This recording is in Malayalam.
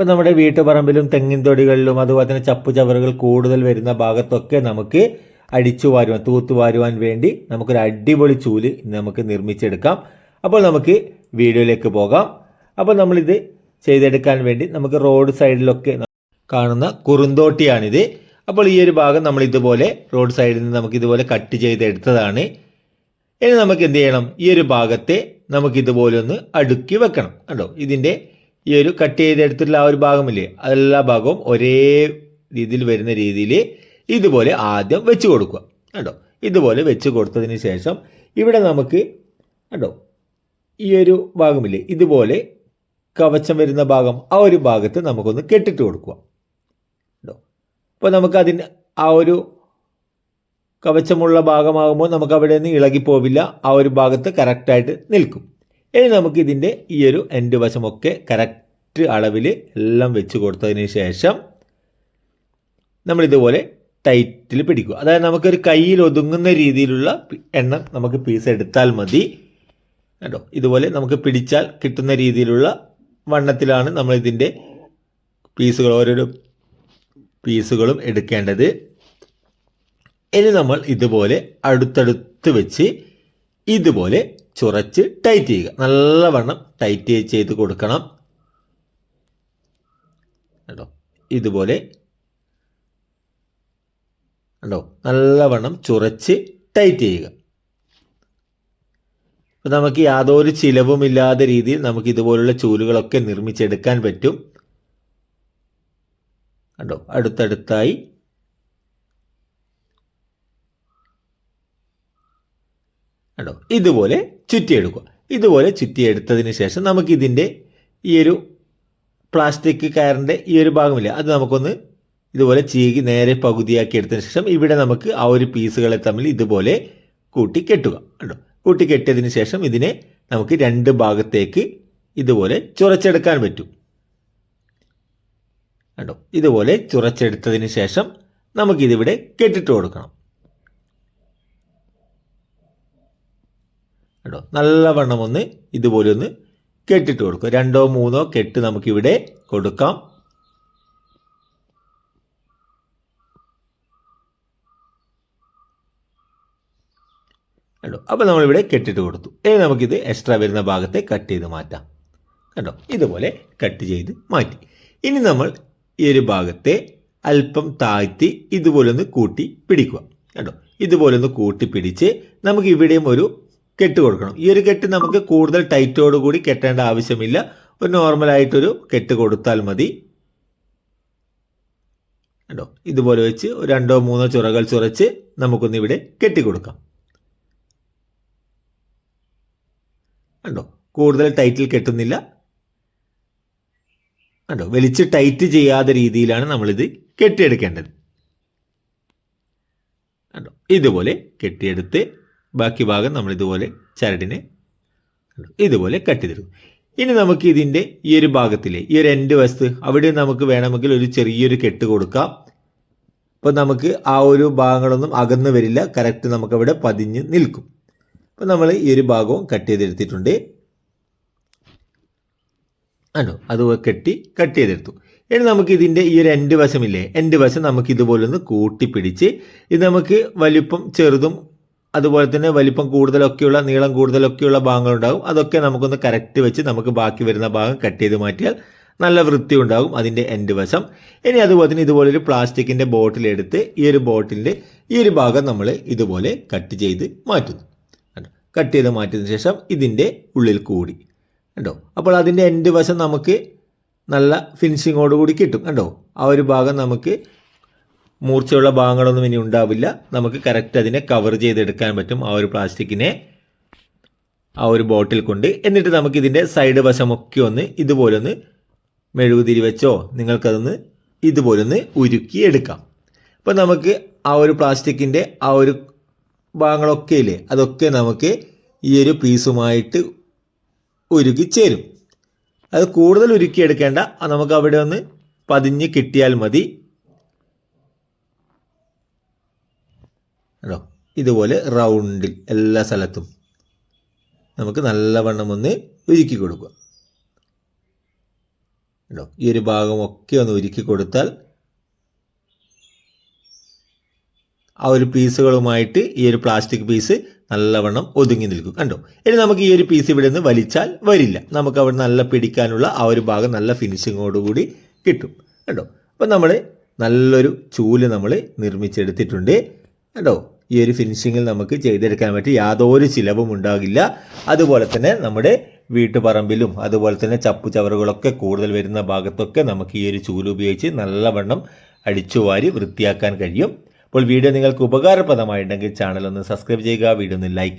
ഇപ്പം നമ്മുടെ വീട്ടുപറമ്പിലും തെങ്ങിൻ തൊടികളിലും അതുപോലെ തന്നെ ചപ്പുചവറുകൾ കൂടുതൽ വരുന്ന ഭാഗത്തൊക്കെ നമുക്ക് അടിച്ചു വാരുവാൻ തൂത്തു വാരുവാൻ വേണ്ടി നമുക്കൊരു അടിപൊളി ചൂൽ നമുക്ക് നിർമ്മിച്ചെടുക്കാം. അപ്പോൾ നമുക്ക് വീഡിയോയിലേക്ക് പോകാം. അപ്പോൾ നമ്മളിത് ചെയ്തെടുക്കാൻ വേണ്ടി നമുക്ക് റോഡ് സൈഡിലൊക്കെ കാണുന്ന കുറുന്തോട്ടിയാണിത്. അപ്പോൾ ഈ ഒരു ഭാഗം നമ്മൾ ഇതുപോലെ റോഡ് സൈഡിൽ നിന്ന് നമുക്ക് ഇതുപോലെ കട്ട് ചെയ്തെടുത്തതാണ്. ഇനി നമുക്ക് എന്ത് ചെയ്യണം? ഈ ഒരു ഭാഗത്തെ നമുക്ക് ഇതുപോലെ ഒന്ന് അടുക്കി വെക്കണം. കണ്ടോ? ഇതിന്റെ ഈ ഒരു കട്ട് ചെയ്തെടുത്തിട്ടുള്ള ആ ഒരു ഭാഗമില്ലേ? അതെല്ലാ ഭാഗവും ഒരേ രീതിയിൽ വരുന്ന രീതിയിൽ ഇതുപോലെ ആദ്യം വെച്ച് കൊടുക്കുക. കേട്ടോ ഇതുപോലെ വെച്ച് കൊടുത്തതിന് ശേഷം ഇവിടെ നമുക്ക് കേട്ടോ ഈ ഒരു ഭാഗമില്ലേ? ഇതുപോലെ കവച്ചം വരുന്ന ഭാഗം ആ ഒരു ഭാഗത്ത് നമുക്കൊന്ന് കെട്ടിട്ട് കൊടുക്കുക. കേട്ടോ അപ്പോൾ നമുക്ക് അതിന് ആ ഒരു കവച്ചമുള്ള ഭാഗമാകുമ്പോൾ നമുക്ക് അവിടെ നിന്ന് ഇളകിപ്പോവില്ല. ആ ഒരു ഭാഗത്ത് കറക്റ്റായിട്ട് നിൽക്കും. ഇനി നമുക്ക് ഇതിന്റെ ഈ ഒരു എൻഡ് വശമൊക്കെ കറക്റ്റ് അളവിൽ എല്ലാം വെച്ച് കൊടുത്തതിന് ശേഷം നമ്മളിതുപോലെ ടൈറ്റിൽ പിടിക്കുക. അതായത് നമുക്കൊരു കയ്യിൽ ഒതുങ്ങുന്ന രീതിയിലുള്ള എണ്ണം നമുക്ക് പീസ് എടുത്താൽ മതി. കേട്ടോ ഇതുപോലെ നമുക്ക് പിടിച്ചാൽ കിട്ടുന്ന രീതിയിലുള്ള വണ്ണത്തിലാണ് നമ്മൾ ഇതിന്റെ പീസുകൾ ഓരോരോ പീസുകളും എടുക്കേണ്ടത്. ഇനി നമ്മൾ ഇതുപോലെ അടുത്തടുത്ത് വെച്ച് ഇതുപോലെ ചുറച്ച് ടൈറ്റ് ചെയ്യുക. നല്ലവണ്ണം ടൈറ്റ് ചെയ്ത് കൊടുക്കണം. കേട്ടോ ഇതുപോലെ. കണ്ടോ? നല്ലവണ്ണം ചുറച്ച് ടൈറ്റ് ചെയ്യുക. അപ്പോൾ നമുക്ക് യാതൊരു ചിലവുമില്ലാത്ത രീതിയിൽ നമുക്ക് ഇതുപോലുള്ള ചൂലുകളൊക്കെ നിർമ്മിച്ചെടുക്കാൻ പറ്റും. കണ്ടോ? അടുത്തടുത്തായി കണ്ടോ? ഇതുപോലെ ചുറ്റിയെടുക്കുക. ഇതുപോലെ ചുറ്റിയെടുത്തതിന് ശേഷം നമുക്കിതിന്റെ ഈ ഒരു പ്ലാസ്റ്റിക് കയറിന്റെ ഈ ഒരു ഭാഗമില്ല അത് നമുക്കൊന്ന് ഇതുപോലെ ചീകി നേരെ പകുതിയാക്കി എടുത്തതിന് ശേഷം ഇവിടെ നമുക്ക് ആ ഒരു പീസുകളെ തമ്മിൽ ഇതുപോലെ കൂട്ടി കെട്ടുക. കണ്ടോ? കൂട്ടി കെട്ടിയതിന് ശേഷം ഇതിനെ നമുക്ക് രണ്ട് ഭാഗത്തേക്ക് ഇതുപോലെ ചുരച്ചെടുക്കാൻ പറ്റും. കണ്ടോ? ഇതുപോലെ ചുരച്ചെടുത്തതിന് ശേഷം നമുക്കിതിവിടെ കെട്ടിട്ട് കൊടുക്കണം. കേട്ടോ? നല്ലവണ്ണം ഒന്ന് ഇതുപോലെ ഒന്ന് കെട്ടിട്ട് കൊടുക്കുക. രണ്ടോ മൂന്നോ കെട്ട് നമുക്കിവിടെ കൊടുക്കാം. കണ്ടോ അപ്പോൾ നമ്മളിവിടെ കെട്ടിട്ട് കൊടുത്തു. ഇനി നമുക്കിത് എക്സ്ട്രാ വരുന്ന ഭാഗത്തെ കട്ട് ചെയ്ത് മാറ്റാം. കണ്ടോ ഇതുപോലെ കട്ട് ചെയ്ത് മാറ്റി. ഇനി നമ്മൾ ഈ ഒരു ഭാഗത്തെ അല്പം താഴ്ത്തി ഇതുപോലെ ഒന്ന് കൂട്ടി പിടിക്കുക. കണ്ടോ ഇതുപോലെ ഒന്ന് കൂട്ടി പിടിച്ച് നമുക്ക് ഇവിടെയും ഒരു കെട്ട് കൊടുക്കണം ഈ ഒരു കെട്ട് നമുക്ക് കൂടുതൽ ടൈറ്റോട് കൂടി കെട്ടേണ്ട ആവശ്യമില്ല. ഒരു നോർമലായിട്ടൊരു കെട്ട് കൊടുത്താൽ മതി. കണ്ടോ? ഇതുപോലെ വെച്ച് ഒരു രണ്ടോ മൂന്നോ ചുറകൾ ചുറച്ച് ഇവിടെ കെട്ടിക്കൊടുക്കാം കണ്ടോ? കൂടുതൽ ടൈറ്റിൽ കെട്ടുന്നില്ല. കണ്ടോ? വലിച്ച് ടൈറ്റ് ചെയ്യാത്ത രീതിയിലാണ് നമ്മളിത് കെട്ടിയെടുക്കേണ്ടത്. കണ്ടോ? ഇതുപോലെ കെട്ടിയെടുത്ത് ബാക്കി ഭാഗം നമ്മൾ ഇതുപോലെ ചരടിനെ ഇതുപോലെ കട്ട് ഇനി നമുക്ക് ഇതിന്റെ ഈ ഒരു ഭാഗത്തിലെ ഈ ഒരു എൻഡ് വസ്തു അവിടെ നമുക്ക് വേണമെങ്കിൽ ഒരു ചെറിയൊരു കെട്ട് കൊടുക്കാം. അപ്പോൾ നമുക്ക് ആ ഒരു ഭാഗങ്ങളൊന്നും അകന്നു വരില്ല. കറക്റ്റ് നമുക്കവിടെ പതിഞ്ഞ് നിൽക്കും. അപ്പോൾ നമ്മൾ ഈ ഒരു ഭാഗവും കട്ട് ചെയ്തെടുത്തിട്ടുണ്ട്. ആണോ അത് കെട്ടി കട്ട് ചെയ്തെടുത്തു. ഇനി നമുക്ക് ഇതിന്റെ ഈ ഒരു എൻഡ് വശമില്ലേ? എൻഡ് വശം നമുക്ക് ഇതുപോലെ ഒന്ന് കൂട്ടിപ്പിടിച്ച് ഇത് നമുക്ക് വലിപ്പം ചെറുതും അതുപോലെ തന്നെ വലിപ്പം കൂടുതലൊക്കെയുള്ള നീളം കൂടുതലൊക്കെയുള്ള ഭാഗങ്ങളുണ്ടാകും. അതൊക്കെ നമുക്കൊന്ന് കറക്റ്റ് വെച്ച് നമുക്ക് ബാക്കി വരുന്ന ഭാഗം കട്ട് ചെയ്ത് മാറ്റിയാൽ നല്ല വൃത്തി ഉണ്ടാകും അതിന്റെ എൻഡ് വശം. ഇനി അതുപോലെ തന്നെ ഇതുപോലൊരു പ്ലാസ്റ്റിക്കിന്റെ ബോട്ടിൽ എടുത്ത് ഈ ഒരു ബോട്ടിലിന്റെ ഈ ഒരു ഭാഗം നമ്മൾ ഇതുപോലെ കട്ട് ചെയ്ത് മാറ്റുന്നു. കട്ട് ചെയ്ത് മാറ്റിയതിന് ശേഷം ഇതിന്റെ ഉള്ളിൽ കൂടി. കണ്ടോ? അപ്പോൾ അതിന്റെ എൻഡ് വശം നമുക്ക് നല്ല ഫിനിഷിങ്ങോട് കൂടി കിട്ടും. കണ്ടോ? ആ ഒരു ഭാഗം നമുക്ക് മൂർച്ചയുള്ള ഭാഗങ്ങളൊന്നും ഇനി ഉണ്ടാവില്ല. നമുക്ക് കറക്റ്റ് അതിനെ കവർ ചെയ്തെടുക്കാൻ പറ്റും. ആ ഒരു പ്ലാസ്റ്റിക്കിനെ ആ ഒരു ബോട്ടിൽ കൊണ്ട്. എന്നിട്ട് നമുക്ക് ഇതിന്റെ സൈഡ് വശമൊക്കെ ഒന്ന് ഇതുപോലെ ഒന്ന് മെഴുകുതിരി വെച്ചോ നിങ്ങൾക്കതൊന്ന് ഇതുപോലെ ഒന്ന് ഉരുക്കി എടുക്കാം അപ്പോൾ നമുക്ക് ആ ഒരു പ്ലാസ്റ്റിക്കിന്റെ ആ ഒരു ഭാഗങ്ങളൊക്കെ ഇല്ലേ അതൊക്കെ നമുക്ക് ഈ ഒരു പീസുമായിട്ട് ഉരുക്കി ചേരും. അത് കൂടുതൽ ഉരുക്കിയെടുക്കേണ്ട നമുക്ക് അവിടെ ഒന്ന് പതിഞ്ഞ് കിട്ടിയാൽ മതി. കേട്ടോ ഇതുപോലെ റൗണ്ടിൽ എല്ലാ സ്ഥലത്തും നമുക്ക് നല്ലവണ്ണം ഒന്ന് ഒരുക്കി കൊടുക്കുക. കേട്ടോ ഈ ഒരു ഭാഗമൊക്കെ ഒന്ന് ഒരുക്കി കൊടുത്താൽ ആ ഒരു പീസുകളുമായിട്ട് ഈ ഒരു പ്ലാസ്റ്റിക് പീസ് നല്ലവണ്ണം ഒതുങ്ങി നിൽക്കും. കണ്ടോ? ഇനി നമുക്ക് ഈ ഒരു പീസ് ഇവിടെ നിന്ന് വലിച്ചാൽ വരില്ല. നമുക്ക് അവിടെ നല്ല പിടിക്കാനുള്ള ആ ഒരു ഭാഗം നല്ല ഫിനിഷിങ്ങോടുകൂടി കിട്ടും. കണ്ടോ? അപ്പം നമ്മൾ നല്ലൊരു ചൂൽ നമ്മൾ നിർമ്മിച്ചെടുത്തിട്ടുണ്ട്. കണ്ടോ? ഈ ഒരു ഫിനിഷിങ്ങിൽ നമുക്ക് ചെയ്തെടുക്കാൻ പറ്റി യാതൊരു ചിലവും ഉണ്ടാകില്ല. അതുപോലെ തന്നെ നമ്മുടെ വീട്ടുപറമ്പിലും അതുപോലെ തന്നെ ചപ്പു ചവറുകളൊക്കെ കൂടുതൽ വരുന്ന ഭാഗത്തൊക്കെ നമുക്ക് ഈ ഒരു ചൂൽ ഉപയോഗിച്ച് നല്ലവണ്ണം അടിച്ചുവാരി വൃത്തിയാക്കാൻ കഴിയും. അപ്പോൾ വീഡിയോ നിങ്ങൾക്ക് ഉപകാരപ്രദമായിട്ടുണ്ടെങ്കിൽ ചാനൽ ഒന്ന് സബ്സ്ക്രൈബ് ചെയ്യുക വീഡിയോ ഒന്ന് ലൈക്ക്